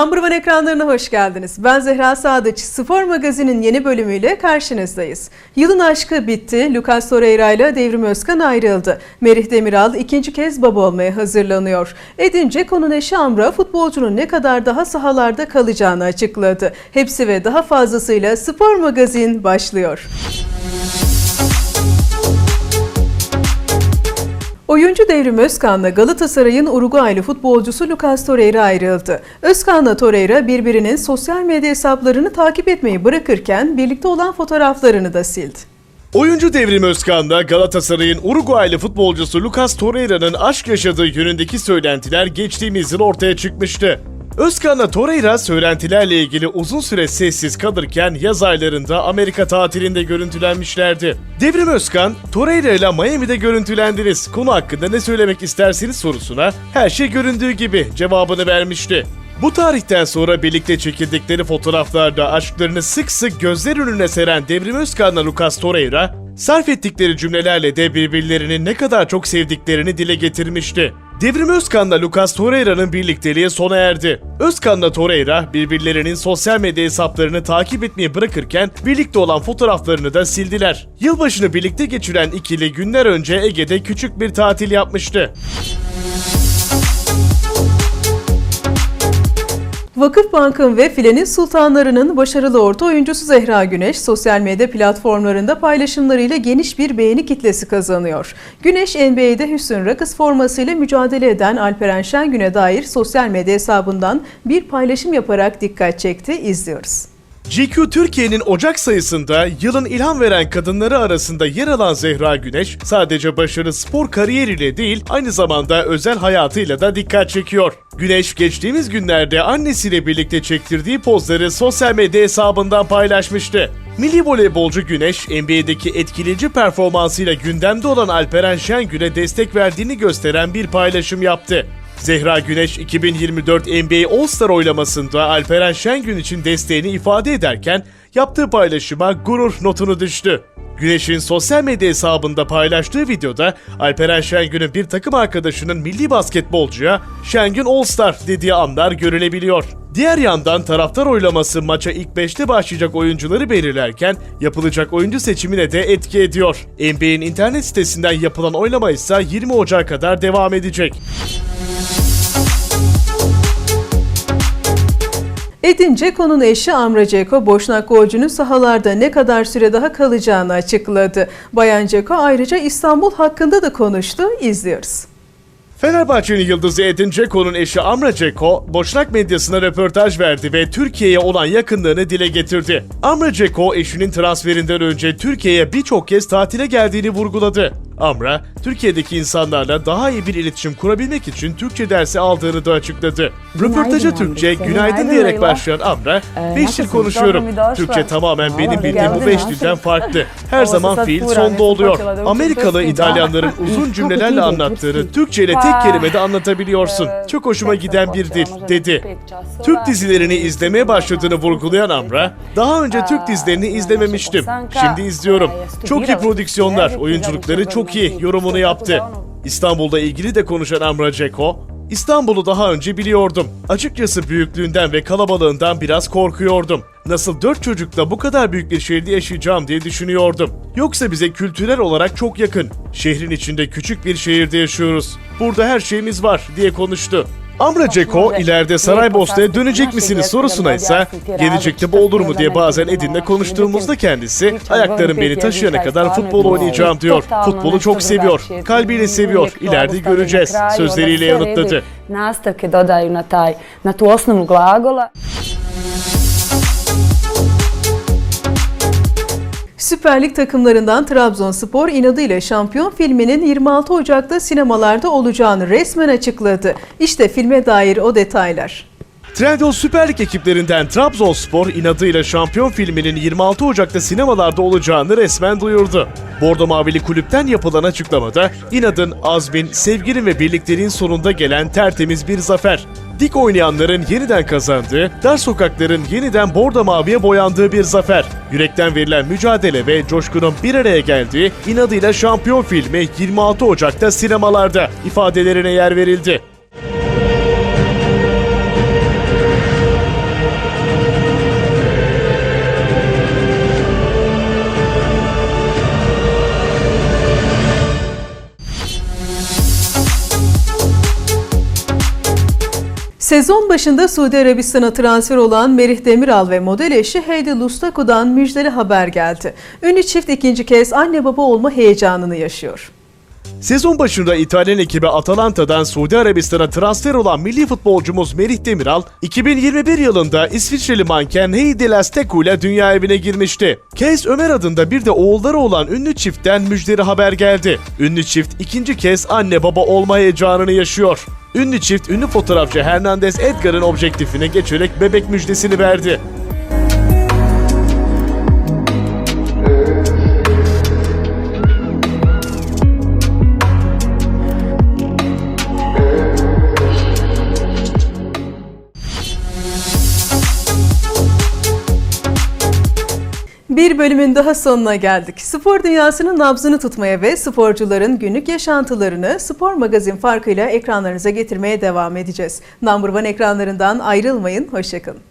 Number ekranlarına hoş geldiniz. Ben Zehra Sadıç. Spor Magazin'in yeni bölümüyle karşınızdayız. Yılın aşkı bitti. Lucas Torreira ile Devrim Özkan ayrıldı. Merih Demiral ikinci kez baba olmaya hazırlanıyor. Edin Dzeko'nun eşi Amra futbolcunun ne kadar daha sahalarda kalacağını açıkladı. Hepsi ve daha fazlasıyla Spor Magazin başlıyor. Oyuncu Devrim Özkan'la Galatasaray'ın Uruguaylı futbolcusu Lucas Torreira ayrıldı. Özkan'la Torreira birbirinin sosyal medya hesaplarını takip etmeyi bırakırken birlikte olan fotoğraflarını da sildi. Oyuncu Devrim Özkan Galatasaray'ın Uruguaylı futbolcusu Lucas Torreira'nın aşk yaşadığı yönündeki söylentiler geçtiğimiz yıl ortaya çıkmıştı. Özkan'la Torreira söylentilerle ilgili uzun süre sessiz kalırken yaz aylarında Amerika tatilinde görüntülenmişlerdi. Devrim Özkan, Torreira ile Miami'de görüntülendiniz. Konu hakkında ne söylemek istersiniz sorusuna her şey göründüğü gibi cevabını vermişti. Bu tarihten sonra birlikte çekildikleri fotoğraflarda aşklarını sık sık gözler önüne seren Devrim Özkan'la Lucas Torreira, sarf ettikleri cümlelerle de birbirlerini ne kadar çok sevdiklerini dile getirmişti. Devrim Özkan'la Lucas Torreira'nın birlikteliği sona erdi. Özkan'la Torreira birbirlerinin sosyal medya hesaplarını takip etmeyi bırakırken birlikte olan fotoğraflarını da sildiler. Yılbaşını birlikte geçiren ikili günler önce Ege'de küçük bir tatil yapmıştı. Vakıfbank'ın ve Filenin Sultanları'nın başarılı orta oyuncusu Zehra Güneş sosyal medya platformlarında paylaşımlarıyla geniş bir beğeni kitlesi kazanıyor. Güneş NBA'de Hüsnü Rakıs formasıyla mücadele eden Alperen Şengün'e dair sosyal medya hesabından bir paylaşım yaparak dikkat çekti. İzliyoruz. GQ Türkiye'nin Ocak sayısında yılın ilham veren kadınları arasında yer alan Zehra Güneş sadece başarı spor kariyeriyle değil aynı zamanda özel hayatıyla da dikkat çekiyor. Güneş geçtiğimiz günlerde annesiyle birlikte çektirdiği pozları sosyal medya hesabından paylaşmıştı. Milli voleybolcu Güneş, NBA'deki etkileyici performansıyla gündemde olan Alperen Şengün'e destek verdiğini gösteren bir paylaşım yaptı. Zehra Güneş 2024 NBA All-Star oylamasında Alperen Şengün için desteğini ifade ederken yaptığı paylaşıma gurur notunu düştü. Güneş'in sosyal medya hesabında paylaştığı videoda Alperen Şengün'ün bir takım arkadaşının milli basketbolcuya Şengün All-Star dediği anlar görülebiliyor. Diğer yandan taraftar oylaması maça ilk 5'te başlayacak oyuncuları belirlerken yapılacak oyuncu seçimine de etki ediyor. NBA'in internet sitesinden yapılan oylama ise 20 Ocak'a kadar devam edecek. Edin Dzeko'nun eşi Amra Dzeko, Boşnak golcünün sahalarda ne kadar süre daha kalacağını açıkladı. Bayan Dzeko ayrıca İstanbul hakkında da konuştu. İzliyoruz. Fenerbahçe'nin yıldızı Edin Dzeko'nun eşi Amra Dzeko, Boşnak medyasına röportaj verdi ve Türkiye'ye olan yakınlığını dile getirdi. Amra Dzeko eşinin transferinden önce Türkiye'ye birçok kez tatile geldiğini vurguladı. Amra, Türkiye'deki insanlarla daha iyi bir iletişim kurabilmek için Türkçe dersi aldığını da açıkladı. Röportaja Türkçe günaydın diyerek başlayan Amra, Ee, 5 dil konuşuyorum. Türkçe tamamen benim bildiğim bu geldin 5 ha. dilden farklı. Her zaman fiil sonda oluyor. Amerikalı İtalyanların uzun cümlelerle anlattığını Türkçe ile tek kelimede anlatabiliyorsun. Çok hoşuma giden bir dil, dedi. Türk dizilerini izlemeye başladığını vurgulayan Amra, daha önce Türk dizilerini izlememiştim. Şimdi izliyorum. Çok iyi prodüksiyonlar, oyunculukları çok iyi yorumunu yaptı. İstanbul'da ilgili de konuşan Amra Ceko, İstanbul'u daha önce biliyordum. Açıkçası büyüklüğünden ve kalabalığından biraz korkuyordum. Nasıl dört çocukla bu kadar büyük bir şehirde yaşayacağım diye düşünüyordum. Yoksa bize kültürel olarak çok yakın. Şehrin içinde küçük bir şehirde yaşıyoruz. Burada her şeyimiz var diye konuştu. Amra Ceko ileride Saraybosna'ya dönecek misiniz sorusuna ise gelecekte bu olur mu diye bazen Edin'le konuştuğumuzda kendisi ayaklarım beni taşıyana kadar futbol oynayacağım diyor. Futbolu çok seviyor, kalbiyle seviyor, ileride göreceğiz sözleriyle yanıtladı. Nastavke dodaju na taj, na tu osnovu glagola. Süper Lig takımlarından Trabzonspor inadıyla şampiyon filminin 26 Ocak'ta sinemalarda olacağını resmen açıkladı. İşte filme dair o detaylar. Trendyol Süper Lig ekiplerinden Trabzonspor inadıyla şampiyon filminin 26 Ocak'ta sinemalarda olacağını resmen duyurdu. Bordo Mavili kulüpten yapılan açıklamada inadın, azmin, sevginin ve birlikteliğin sonunda gelen tertemiz bir zafer. Dik oynayanların yeniden kazandığı, dar sokakların yeniden bordo maviye boyandığı bir zafer. Yürekten verilen mücadele ve coşkunun bir araya geldiği inadıyla şampiyon filmi 26 Ocak'ta sinemalarda ifadelerine yer verildi. Sezon başında Suudi Arabistan'a transfer olan Merih Demiral ve model eşi Heidi Lustako'dan müjdeli haber geldi. Ünlü çift ikinci kez anne baba olma heyecanını yaşıyor. Sezon başında İtalyan ekibi Atalanta'dan Suudi Arabistan'a transfer olan milli futbolcumuz Merih Demiral, 2021 yılında İsviçreli manken Heidi Lasteku ile dünya evine girmişti. Kees Ömer adında bir de oğulları olan ünlü çiftten müjdeli haber geldi. Ünlü çift ikinci kez anne baba olma heyecanını yaşıyor. Ünlü çift ünlü fotoğrafçı Hernandez Edgar'ın objektifine geçerek bebek müjdesini verdi. Bir bölümün daha sonuna geldik. Spor dünyasının nabzını tutmaya ve sporcuların günlük yaşantılarını spor magazin farkıyla ekranlarınıza getirmeye devam edeceğiz. Number One ekranlarından ayrılmayın, hoşçakalın.